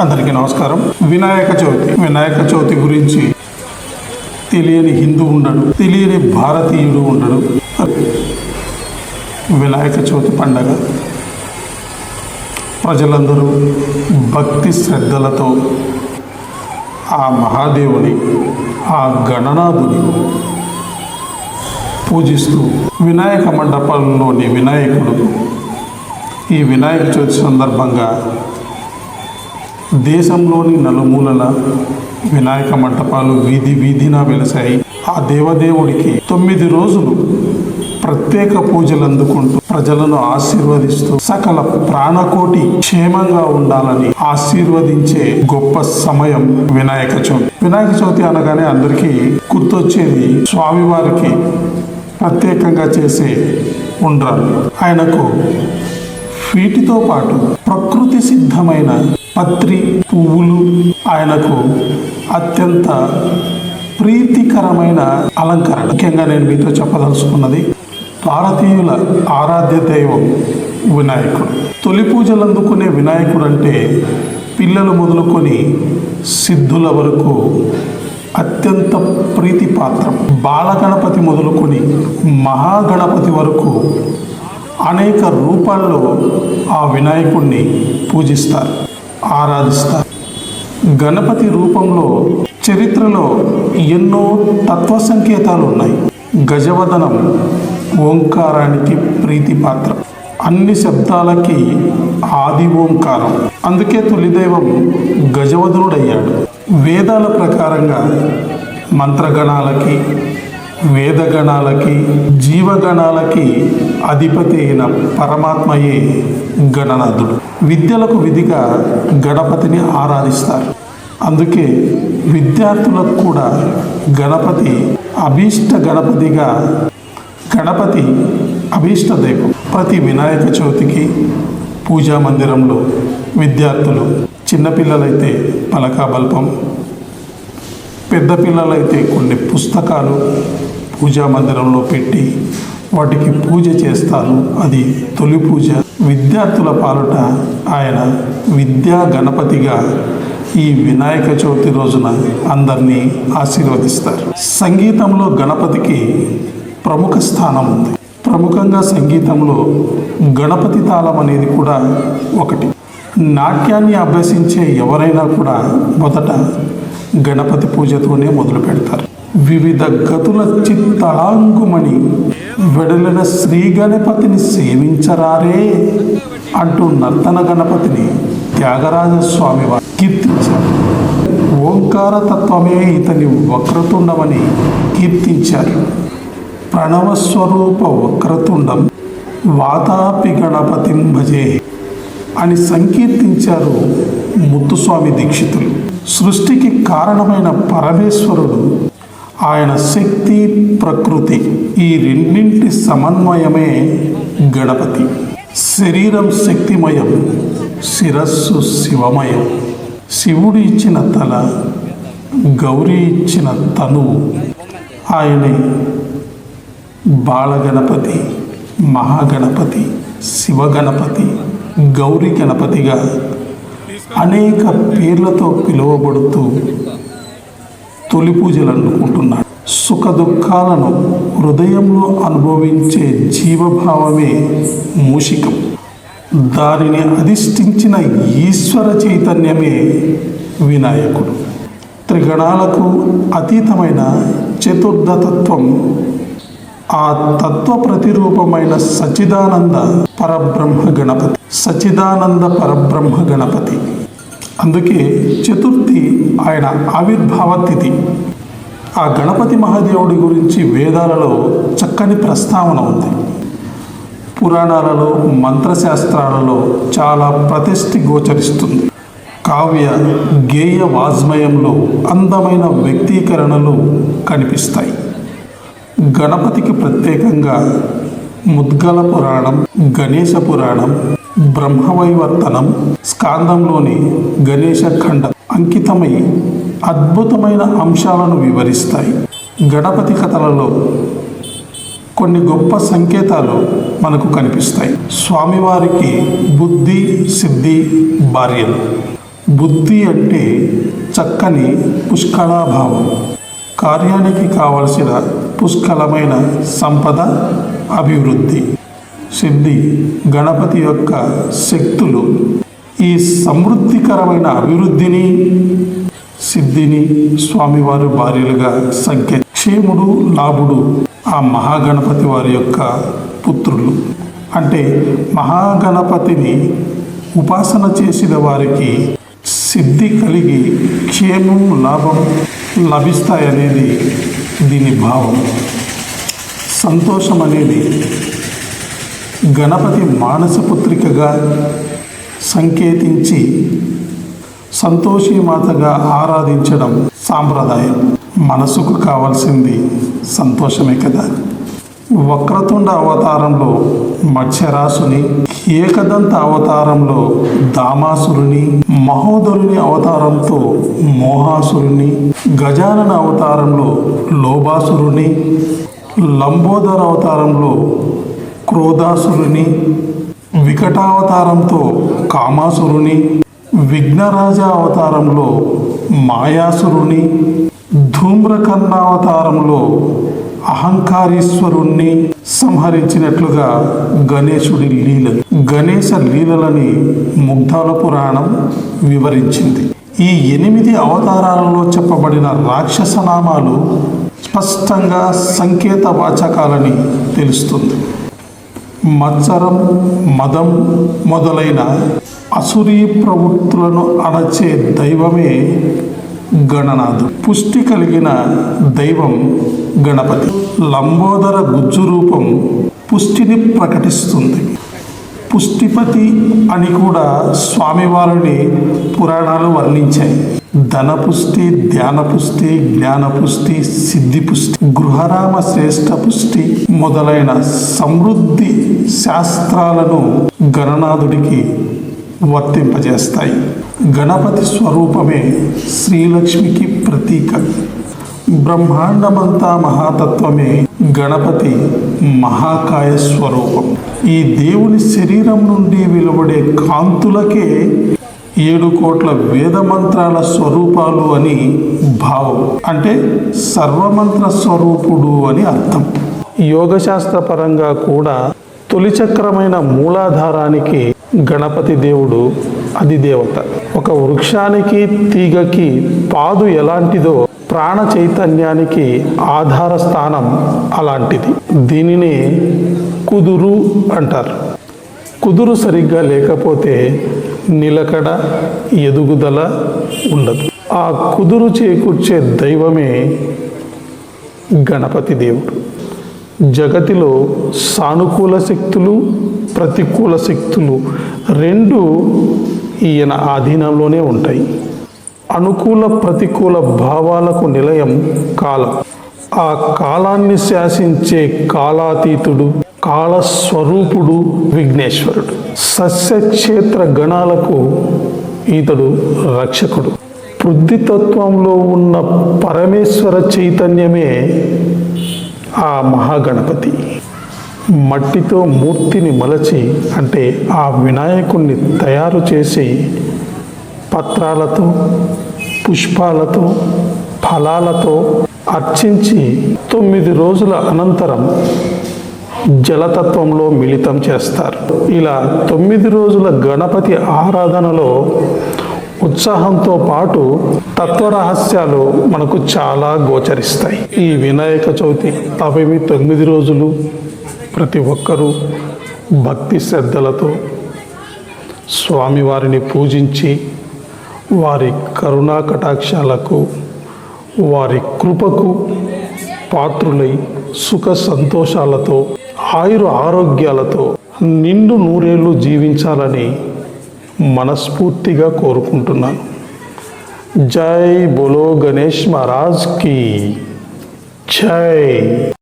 అందరికీ నమస్కారం. వినాయక చవితి. వినాయక చవితి గురించి తెలియని హిందూ ఉండడు తెలియని భారతీయుడు ఉండడు. వినాయక చవితి పండగ ప్రజలందరూ భక్తి శ్రద్ధలతో ఆ మహాదేవుని ఆ గణనాథుని పూజిస్తూ వినాయక మండపంలోని వినాయకుడు ఈ వినాయక చవితి సందర్భంగా దేశంలోని నలుమూలల వినాయక మంటపాలు వీధి వీధిన వెలసాయి. ఆ దేవదేవుడికి తొమ్మిది రోజులు ప్రత్యేక పూజలు అందుకుంటూ ప్రజలను ఆశీర్వదిస్తూ సకల ప్రాణకోటి క్షేమంగా ఉండాలని ఆశీర్వదించే గొప్ప సమయం వినాయక చవితి. వినాయక చవితి అనగానే అందరికీ గుర్తొచ్చేది స్వామివారికి ప్రత్యేకంగా చేసే ఉండ్రాలు ఆయనకు వీటితో పాటు ప్రకృతి సిద్ధమైన పత్రి పువ్వులు ఆయనకు అత్యంత ప్రీతికరమైన అలంకరణ. ముఖ్యంగా నేను మీతో చెప్పదలుచుకున్నది భారతీయుల ఆరాధ్య దైవం వినాయకుడు. తొలి పూజలు అందుకునే వినాయకుడు అంటే పిల్లలు మొదలుకొని సిద్ధుల వరకు అత్యంత ప్రీతి పాత్రం బాలగణపతి మొదలుకొని మహాగణపతి వరకు అనేక రూపాల్లో ఆ వినాయకుడిని పూజిస్తారు. ఆరాధిస్తారు. గణపతి రూపంలో చరిత్రలో ఎన్నో తత్వ సంకేతాలు ఉన్నాయి గజవదనం ఓంకారానికి ప్రీతి పాత్ర అన్ని శబ్దాలకి ఆది ఓంకారం. అందుకే తొలిదైవం గజవదనుడయ్యాడు. వేదాల ప్రకారంగా మంత్రగణాలకి వేదగణాలకి జీవగణాలకి అధిపతి అయిన పరమాత్మయే గణనాథుడు. విద్యలకు విధిగా గణపతిని ఆరాధిస్తారు. అందుకే విద్యార్థులకు కూడా గణపతి అభీష్ట గణపతిగా గణపతి అభీష్ట దైవం. ప్రతి వినాయక చవితికి పూజా మందిరంలో విద్యార్థులు చిన్నపిల్లలైతే పలకా బల్పం పెద్ద పిల్లలైతే కొన్ని పుస్తకాలు పూజా మందిరంలో పెట్టి వాటికి పూజ చేస్తారు. అది తొలి పూజ. విద్యార్థుల పాలుట ఆయన విద్యా గణపతిగా ఈ వినాయక చవితి రోజున అందరినీ ఆశీర్వదిస్తారు. సంగీతంలో గణపతికి ప్రముఖ స్థానం ఉంది. ప్రముఖంగా సంగీతంలో గణపతి తాళం అనేది కూడా ఒకటి. నాట్యాన్ని అభ్యసించే ఎవరైనా కూడా మొదట గణపతి పూజతోనే మొదలు పెడతారు వివిధ గతుల చిత్తళాంగుమని వెడలిన శ్రీ గణపతిని సేవించరారే అంటూ నర్తన గణపతిని త్యాగరాజ స్వామి వారు కీర్తించారు. ఓంకార తత్వమే ఇతని వక్రతుండమని కీర్తించారు. ప్రణవస్వరూప వక్రతుండం వాతాపి గణపతిం భజే అని సంకీర్తించారు ముత్తుస్వామి దీక్షితులు. సృష్టికి కారణమైన పరమేశ్వరుడు ఆయన శక్తి ప్రకృతి ఈ రెండింటి సమన్వయమే గణపతి. శరీరం శక్తిమయం శిరస్సు శివమయం. శివుడు ఇచ్చిన తల గౌరీ ఇచ్చిన తనువు. ఆయనే బాలగణపతి మహాగణపతి శివగణపతి గౌరీ గణపతిగా అనేక పేర్లతో పిలువబడుతూ తొలి పూజలు అందుకుంటున్నాడు. సుఖ దుఃఖాలను హృదయంలో అనుభవించే జీవభావమే మూషికం. దానిని అధిష్ఠించిన ఈశ్వర చైతన్యమే వినాయకుడు. త్రిగణాలకు అతీతమైన చతుర్థ తత్వం ఆ తత్వ ప్రతిరూపమైన సచిదానంద పరబ్రహ్మ గణపతి సచిదానంద పరబ్రహ్మ గణపతి. అందుకే చతుర్థి ఆయన ఆవిర్భావ తిథి. ఆ గణపతి మహాదేవుడి గురించి వేదాలలో చక్కని ప్రస్తావన ఉంది. పురాణాలలో మంత్రశాస్త్రాలలో చాలా ప్రతిష్ఠి గోచరిస్తుంది. కావ్య గేయ వాజ్మయంలో అందమైన వ్యక్తీకరణలు కనిపిస్తాయి. గణపతికి ప్రత్యేకంగా ముద్గల పురాణం గణేశ పురాణం బ్రహ్మవైవర్తనం స్కాందంలోని గణేశ ఖండం అంకితమై అద్భుతమైన అంశాలను వివరిస్తాయి. గణపతి కథలలో కొన్ని గొప్ప సంకేతాలు మనకు కనిపిస్తాయి. స్వామివారికి బుద్ధి సిద్ధి భార్యలు బుద్ధి అంటే చక్కని పుష్కళాభావం కార్యానికి కావలసిన పుష్కలమైన సంపద అభివృద్ధి. సిద్ధి గణపతి యొక్క శక్తులు ఈ సమృద్ధికరమైన అభివృద్ధిని సిద్ధిని స్వామివారి భార్యలుగా సంఖ్య క్షేముడు లాభుడు ఆ మహాగణపతి వారి యొక్క పుత్రులు. అంటే మహాగణపతిని ఉపాసన చేసిన వారికి సిద్ధి కలిగి క్షేమం లాభం లభిస్తాయనేది దీని భావం. సంతోషం అనేది గణపతి మానసపుత్రికగా సంకేతించి సంతోషిమాతగా ఆరాధించడం సాంప్రదాయం. మనసుకు కావాల్సింది సంతోషమే కదా. వక్రతుండ అవతారంలో మత్స్యరాసుని ఏకదంత అవతారంలో దామాసురుని మహోదరుని అవతారంతో మోహాసురుని గజానన అవతారంలో లోభాసురుని లంబోదర అవతారంలో క్రోధాసురుని వికటావతారంతో కామాసురుని విఘ్నరాజ అవతారంలో మాయాసురుని ధూమ్రకర్ణావతారంలో అహంకారీశ్వరుణ్ణి సంహరించినట్లుగా గణేశుడి లీలలు గణేశ లీలలని ముగ్ధాల పురాణం వివరించింది. ఈ ఎనిమిది అవతారాలలో చెప్పబడిన రాక్షస నామాలు స్పష్టంగా సంకేత వాచకాలని తెలుస్తుంది. మత్సరం మదం మొదలైన అసురీ ప్రవృత్తులను అణచే దైవమే గణనాథు. పుష్టి కలిగిన దైవం గణపతి. లంబోదర గుజ్జు రూపం పుష్టిని ప్రకటిస్తుంది. పుష్టిపతి అని కూడా స్వామివారిని పురాణాలు వర్ణించాయి. ధనపుష్టి ధ్యానపుష్టి జ్ఞానపుష్టి సిద్ధిపుష్టి గృహరామ శ్రేష్ఠ పుష్టి మొదలైన సమృద్ధి శాస్త్రాలను గణనాథుడికి వర్తింపజేస్తాయి. గణపతి స్వరూపమే శ్రీలక్ష్మికి ప్రతీక. బ్రహ్మాండమంతా మహాతత్వమే గణపతి మహాకాయ స్వరూపం ఈ దేవుని శరీరం నుండి వెలువడే కాంతులకే ఏడు కోట్ల వేద మంత్రాల స్వరూపాలు అని భావం. అంటే సర్వమంత్ర స్వరూపుడు అని అర్థం. యోగశాస్త్ర పరంగా కూడా తొలిచక్రమైన మూలాధారానికి గణపతి దేవుడు అధిదేవత. ఒక వృక్షానికి తీగకి పాదు ఎలాంటిదో ప్రాణ చైతన్యానికి ఆధార స్థానం అలాంటిది. దీనిని కుదురు అంటారు. కుదురు సరిగ్గా లేకపోతే నిలకడ ఎదుగుదల ఉండదు. ఆ కుదురు చేకూర్చే దైవమే గణపతి దేవుడు. జగతిలో సానుకూల శక్తులు ప్రతికూల శక్తులు రెండు ఈయన ఆధీనంలోనే ఉంటాయి. అనుకూల ప్రతికూల భావాలకు నిలయం కాలం. ఆ కాలాన్ని శాసించే కాలాతీతుడు కాలస్వరూపుడు విఘ్నేశ్వరుడు. సస్యక్షేత్ర గణాలకు ఈతడు రక్షకుడు. పృథ్వీతత్వంలో ఉన్న పరమేశ్వర చైతన్యమే ఆ మహాగణపతి. మట్టితో మూర్తిని మలచి అంటే ఆ వినాయకుణ్ణి తయారు చేసి పత్రాలతో పుష్పాలతో ఫలాలతో అర్చించి తొమ్మిది రోజుల అనంతరం జలతత్వంలో మిళితం చేస్తారు. ఇలా తొమ్మిది రోజుల గణపతి ఆరాధనలో ఉత్సాహంతో పాటు తత్వరహస్యాలు మనకు చాలా గోచరిస్తాయి. ఈ వినాయక చవితి నవమి తొమ్మిది రోజులు ప్రతి ఒక్కరూ భక్తి శ్రద్ధలతో స్వామివారిని పూజించి వారి కరుణా కటాక్షాలకు వారి కృపకు పాత్రులై సుఖ సంతోషాలతో ఆయుర ఆరోగ్యాలతో నిండు నూరేళ్ళు జీవించాలని మనస్ఫూర్తిగా కోరుకుంటున్నాను. జై బోలో గణేష్ మహారాజ్కి జై.